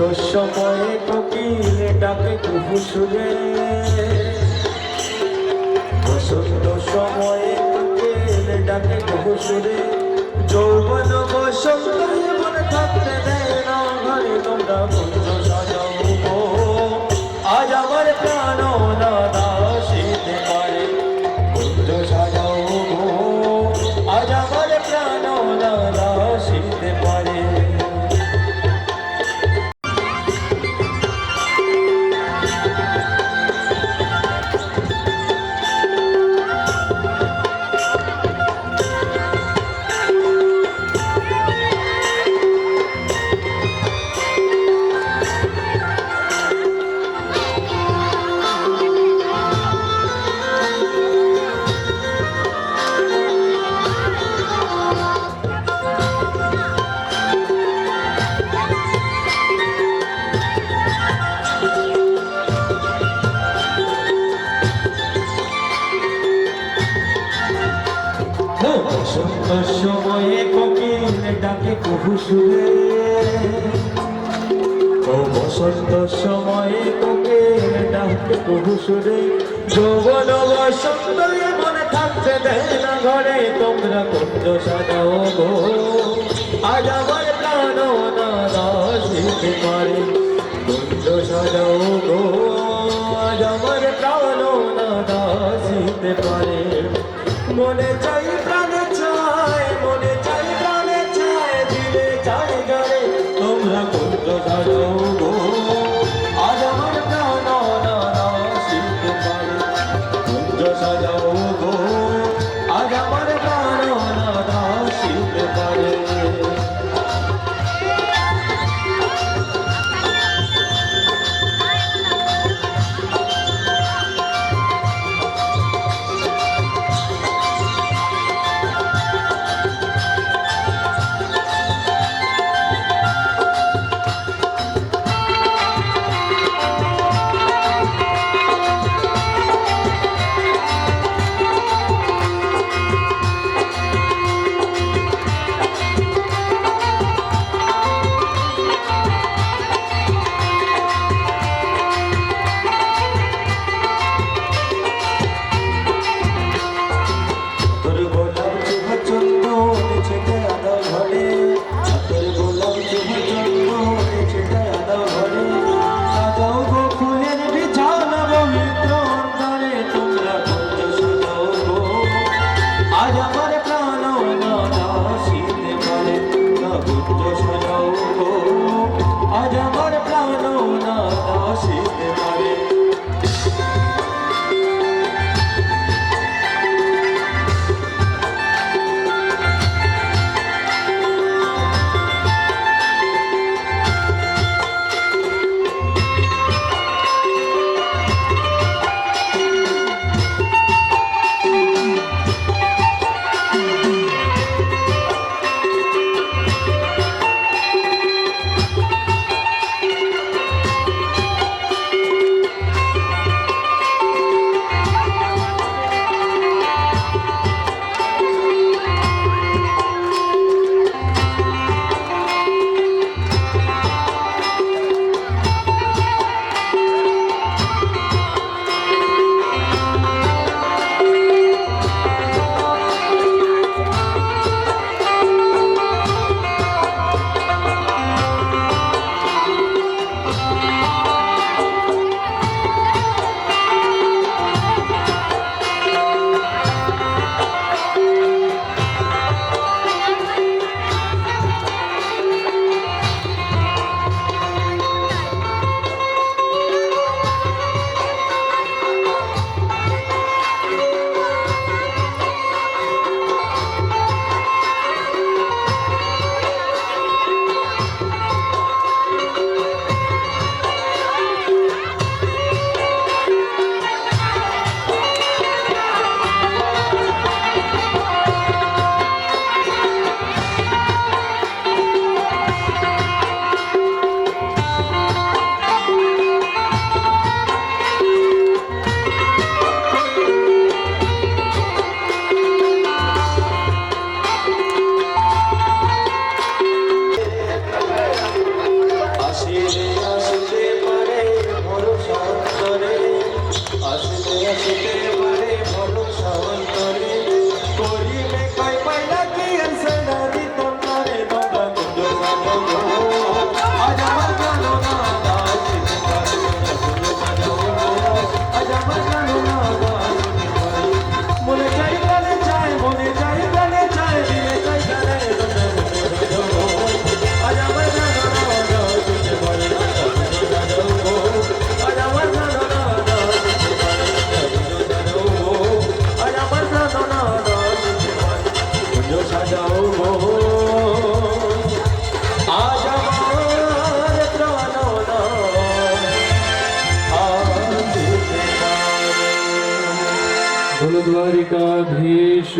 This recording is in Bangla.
সময়ে কোকিল ডাকে কুহু সুরে। বসন্ত সময়ে কোকিল ডাকে কুহু সুরে। যৌবন বসন্ত মনে থাকতে দেয় না, ঘরে তোমরা কুঞ্জ সাজাও সময়ে কোকিল ডাকে কহু সুরে ও বসন্ত সময়ে কোকিল ডাকে কহু সুরে যৌবন বসন্ত মনে থাকতে দেয় না ঘরে, তোমরা কুঞ্জ সাজাও গো। আজ আমার প্রাণ না রাশিতে পারে কুঞ্জ সাজাও গো। আজ আমার প্রাণ না রাশিতে পারে মনে 走走走。দাসিতে পারে द्वारिकाधीश